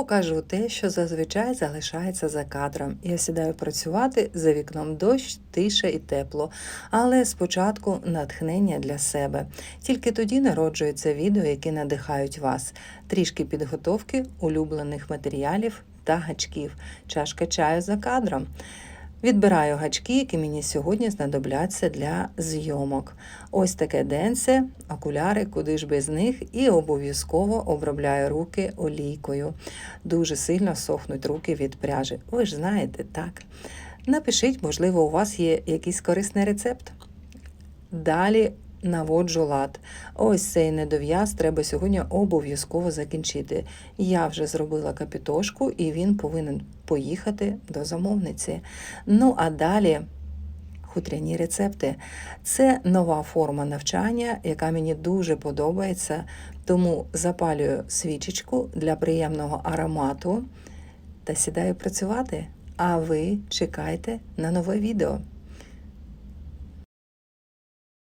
покажу те, що зазвичай залишається за кадром. Я сідаю працювати за вікном дощ, тиша і тепло, але спочатку натхнення для себе. Тільки тоді народжуються відео, які надихають вас. Трішки підготовки улюблених матеріалів та гачків, чашка чаю за кадром. Відбираю гачки, які мені сьогодні знадобляться для зйомок. Ось таке денце, окуляри, куди ж без них, і обов'язково обробляю руки олійкою. Дуже сильно сохнуть руки від пряжі. Ви ж знаєте, так. Напишіть, можливо, у вас є якийсь корисний рецепт. Далі наводжу лад. Ось цей недов'яз треба сьогодні обов'язково закінчити. Я вже зробила капітошку, і він повинен поїхати до замовниці. Ну а далі. Хутряні рецепти це нова форма навчання, яка мені дуже подобається. Тому запалюю свічечку для приємного аромату та сідаю працювати. А ви чекайте на нове відео.